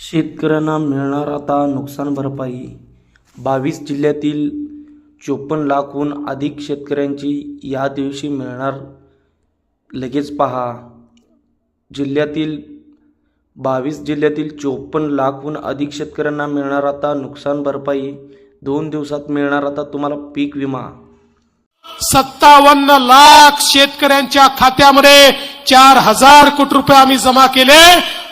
शेतकऱ्यांना मिळणार आता नुकसान भरपाई. बावीस जिल्ह्यातील चोपन्न लाखहून अधिक शेतकऱ्यांची या दिवशी मिळणार. लगेच पहा. जिल्ह्यातील बावीस जिल्ह्यातील चोपन्न लाखहून अधिक शेतकऱ्यांना मिळणार आता नुकसान भरपाई. दोन दिवसात मिळणार आता तुम्हाला पीक विमा. सत्तावन्न लाख शेतकऱ्यांच्या खात्यामध्ये चार हजार कोटी रुपये आम्ही जमा केले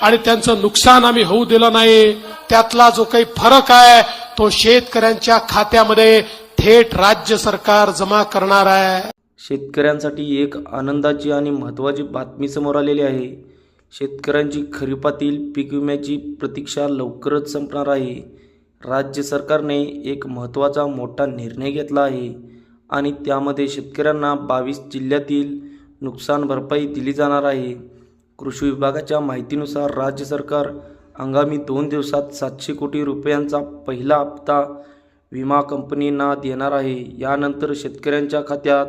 आणि त्यांचं नुकसान आम्ही होऊ दिलं नाही. त्यातला जो काही फरक आहे तो शेतकऱ्यांच्या खात्यामध्ये थेट राज्य सरकार जमा करणार आहे. शेतकऱ्यांसाठी एक आनंदाची आणि महत्त्वाची बातमी समोर आलेली आहे. शेतकऱ्यांची खरीपातील पीक विम्याची प्रतीक्षा लवकरच संपणार आहे. राज्य सरकारने एक महत्त्वाचा मोठा निर्णय घेतला आहे आणि त्यामध्ये शेतकऱ्यांना बावीस जिल्ह्यातील नुकसान भरपाई दिली जाणार आहे. कृषी विभागाच्या माहितीनुसार राज्य सरकार आगामी दोन दिवसात सातशे कोटी रुपयांचा पहिला हप्ता विमा कंपनींना देणार आहे. यानंतर शेतकऱ्यांच्या खात्यात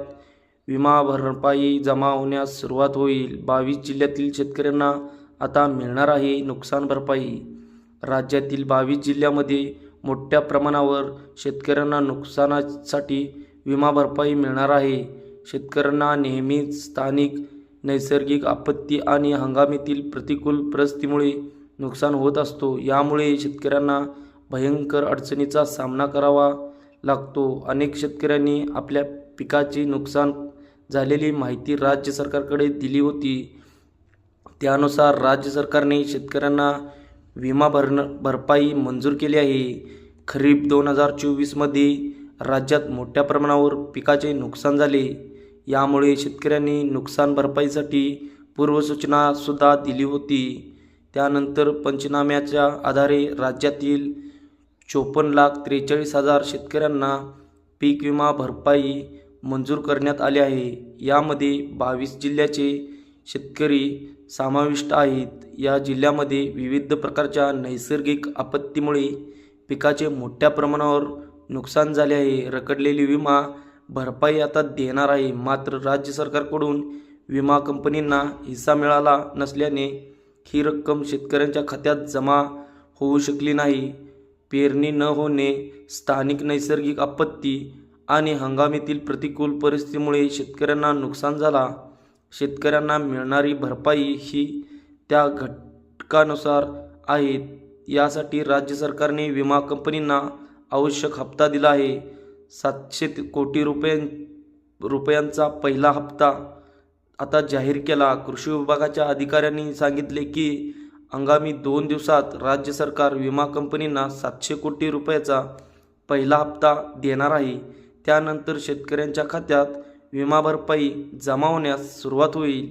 विमा भरपाई जमा होण्यास सुरुवात होईल. बावीस जिल्ह्यातील शेतकऱ्यांना आता मिळणार आहे नुकसान भरपाई. राज्यातील बावीस जिल्ह्यामध्ये मोठ्या प्रमाणावर शेतकऱ्यांना नुकसानासाठी विमा भरपाई मिळणार आहे. शेतकऱ्यांना नेहमीच स्थानिक नैसर्गिक आपत्ती आणि हंगामातील प्रतिकूल परिस्थितीमुळे नुकसान होत असतो. यामुळे शेतकऱ्यांना भयंकर अडचणीचा सामना करावा लागतो. अनेक शेतकऱ्यांनी आपल्या पिकाचे नुकसान झालेली माहिती राज्य सरकारकडे दिली होती. त्यानुसार राज्य सरकारने शेतकऱ्यांना विमा भरण भरपाई मंजूर केली आहे. खरीप दोन हजार चोवीसमध्ये राज्यात मोठ्या प्रमाणावर पिकाचे नुकसान झाले. यामुळे शेतकऱ्यांनी नुकसान भरपाईसाठी पूर्वसूचनासुद्धा दिली होती. त्यानंतर पंचनाम्याच्या आधारे राज्यातील चोपन्न लाख त्रेचाळीस हजार शेतकऱ्यांना पीक विमा भरपाई मंजूर करण्यात आली आहे. यामध्ये बावीस जिल्ह्याचे शेतकरी समाविष्ट आहेत. या जिल्ह्यामध्ये विविध प्रकारच्या नैसर्गिक आपत्तीमुळे पिकाचे मोठ्या प्रमाणावर नुकसान झाले आहे. रखडलेली विमा भरपाई आता देणार आहे. मात्र राज्य सरकारकडून विमा कंपनींना हिस्सा मिळाला नसल्याने ही रक्कम शेतकऱ्यांच्या खात्यात जमा होऊ शकली नाही. पेरणी न होणे स्थानिक नैसर्गिक आपत्ती आणि हंगामातील प्रतिकूल परिस्थितीमुळे शेतकऱ्यांना नुकसान झाला. शेतकऱ्यांना मिळणारी भरपाई ही त्या घटकानुसार आहे. यासाठी राज्य सरकारने विमा कंपनींना आवश्यक हप्ता दिला आहे. सातशे कोटी रुपयां रुपयांचा पहिला हप्ता आता जाहीर केला. कृषी विभागाच्या अधिकाऱ्यांनी सांगितले की हंगामी दोन दिवसात राज्य सरकार विमा कंपनींना सातशे कोटी रुपयाचा पहिला हप्ता देणार आहे. त्यानंतर शेतकऱ्यांच्या खात्यात विमा भरपाई जमा होण्यास सुरुवात होईल.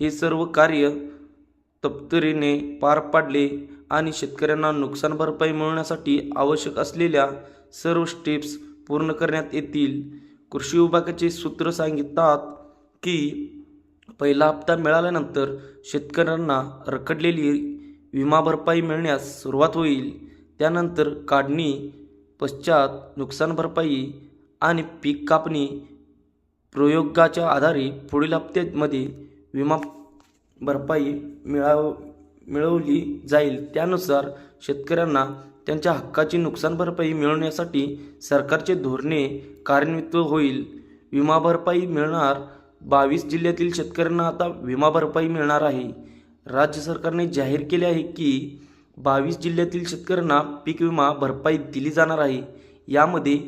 हे सर्व कार्य तपतरीने पार पाडले आणि शेतकऱ्यांना नुकसान भरपाई मिळवण्यासाठी आवश्यक असलेल्या सर्व स्टेप्स पूर्ण करण्यात येतील. कृषी विभागाचे सूत्र सांगतात की पहिला हप्ता मिळाल्यानंतर शेतकऱ्यांना रखडलेली विमा भरपाई मिळण्यास सुरुवात होईल. त्यानंतर काढणी पश्चात नुकसान भरपाई आणि पीक कापणी प्रयोगाच्या आधारे पुढील हप्त्यामध्ये विमा भरपाई मिळाव मिळवली जाईल. त्यानुसार शेतकऱ्यांना त्यांच्या हक्काची नुकसान भरपाई मिळवण्यासाठी सरकारचे धोरणे कार्यान्वित होईल. विमा भरपाई मिळणार. बावीस जिल्ह्यातील शेतकऱ्यांना आता विमा भरपाई मिळणार आहे. राज्य सरकारने जाहीर केले आहे की बावीस जिल्ह्यातील शेतकऱ्यांना पीक विमा भरपाई दिली जाणार आहे. यामध्ये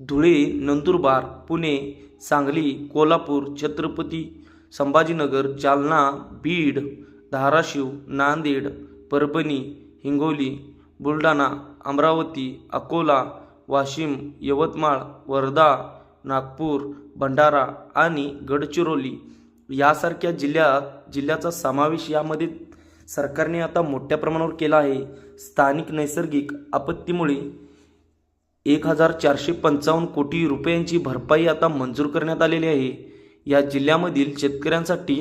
धुळे नंदुरबार पुणे सांगली कोल्हापूर छत्रपती संभाजीनगर जालना बीड धाराशिव नांदेड परभणी हिंगोली बुलढाणा अमरावती अकोला वाशिम यवतमाळ वर्धा नागपूर भंडारा आणि गडचिरोली यासारख्या जिल्ह्यात जिल्ह्याचा समावेश यामध्ये सरकारने आता मोठ्या प्रमाणावर केला आहे. स्थानिक नैसर्गिक आपत्तीमुळे एक हजार चारशे पंचावन्न कोटी रुपयांची भरपाई आता मंजूर करण्यात आलेली आहे. या जिल्ह्यामधील शेतकऱ्यांसाठी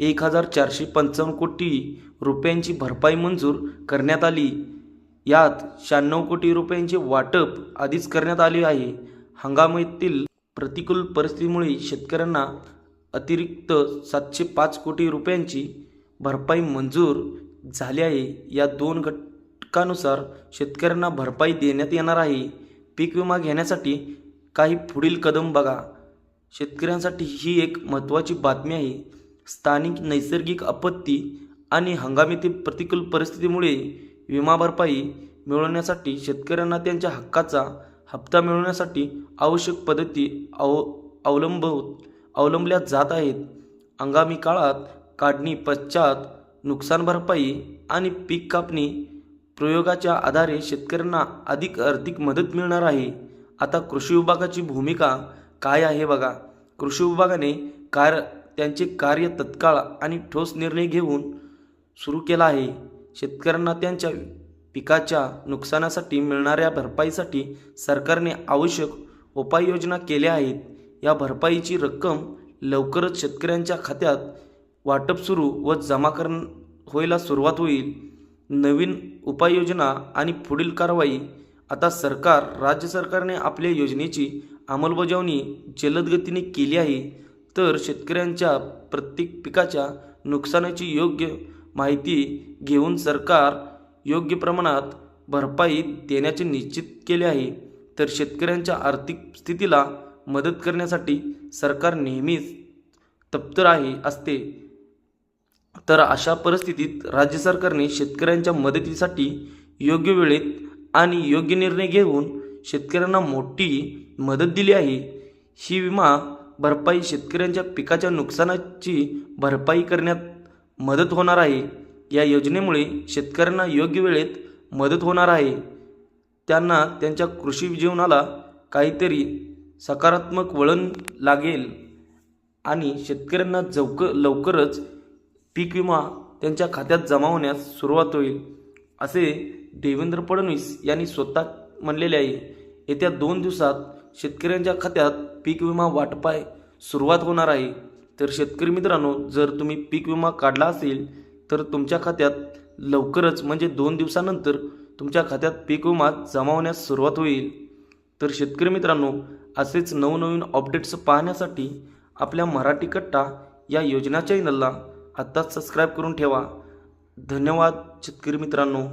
एक हजार चारशे पंचावन्न कोटी रुपयांची भरपाई मंजूर करण्यात आली. यात शहाण्णव कोटी रुपयांचे वाटप आधीच करण्यात आले आहे. हंगामातील प्रतिकूल परिस्थितीमुळे शेतकऱ्यांना अतिरिक्त सातशे पाच कोटी रुपयांची भरपाई मंजूर झाली आहे. या दोन घटकानुसार शेतकऱ्यांना भरपाई देण्यात येणार आहे. पीक विमा घेण्यासाठी काही पुढील कदम बघा. शेतकऱ्यांसाठी ही एक महत्त्वाची बातमी आहे. स्थानिक नैसर्गिक आपत्ती आणि हंगामातील प्रतिकूल परिस्थितीमुळे विमा भरपाई मिळवण्यासाठी शेतकऱ्यांना त्यांच्या हक्काचा हप्ता मिळवण्यासाठी आवश्यक पद्धती अव अवलंब अवलंबल्या जात आहेत. हंगामी काळात काढणी पश्चात नुकसान भरपाई आणि पीक कापणी प्रयोगाच्या आधारे शेतकऱ्यांना अधिक आर्थिक मदत मिळणार आहे. आता कृषी विभागाची भूमिका काय आहे बघा. कृषी विभागाने कार त्यांचे कार्य तत्काळ आणि ठोस निर्णय घेऊन सुरू केला आहे. शेतकऱ्यांना त्यांच्या पिकाच्या नुकसानासाठी मिळणाऱ्या भरपाईसाठी सरकारने आवश्यक उपाययोजना केल्या आहेत. या भरपाईची रक्कम लवकरच शेतकऱ्यांच्या खात्यात वाटप सुरू व जमा कर व्हायला सुरुवात होईल. नवीन उपाययोजना आणि पुढील कारवाई. आता सरकार राज्य सरकारने आपल्या योजनेची अंमलबजावणी जलद गतीने केली आहे. तर शेतकऱ्यांच्या प्रत्येक पिकाच्या नुकसानाची योग्य माहिती घेऊन सरकार योग्य प्रमाणात भरपाई देण्याचे निश्चित केले आहे. तर शेतकऱ्यांच्या आर्थिक स्थितीला मदत करण्यासाठी सरकार नेहमीच तप्तर आहे असते. तर अशा परिस्थितीत राज्य सरकारने शेतकऱ्यांच्या मदतीसाठी योग्य वेळेत आणि योग्य निर्णय घेऊन शेतकऱ्यांना मोठी मदत दिली आहे. ही विमा भरपाई शेतकऱ्यांच्या पिकाच्या नुकसानाची भरपाई करण्यात मदत होणार आहे. या योजनेमुळे शेतकऱ्यांना योग्य वेळेत मदत होणार आहे. त्यांना त्यांच्या कृषी जीवनाला काहीतरी सकारात्मक वळण लागेल आणि शेतकऱ्यांना जवक लवकरच पीक विमा त्यांच्या खात्यात जमा होण्यास सुरुवात होईल असे देवेंद्र फडणवीस यांनी स्वतः म्हणलेले आहे. येत्या दोन दिवसात शेतकऱ्यांच्या खात्यात पीक विमा वाटपाय सुरुवात होणार आहे. तर शेतकरी मित्रांनो जर तुम्ही पीक विमा काढला असेल तर तुमच्या खात्यात लवकरच म्हणजे दोन दिवसानंतर तुमच्या खात्यात पीक विमा जमा होण्यास सुरुवात होईल. तर शेतकरी मित्रांनो असेच नवनवीन अपडेट्स पाहण्यासाठी आपल्या मराठी कट्टा या योजना चॅनलला आत्ताच सबस्क्राईब करून ठेवा. धन्यवाद शेतकरी मित्रांनो.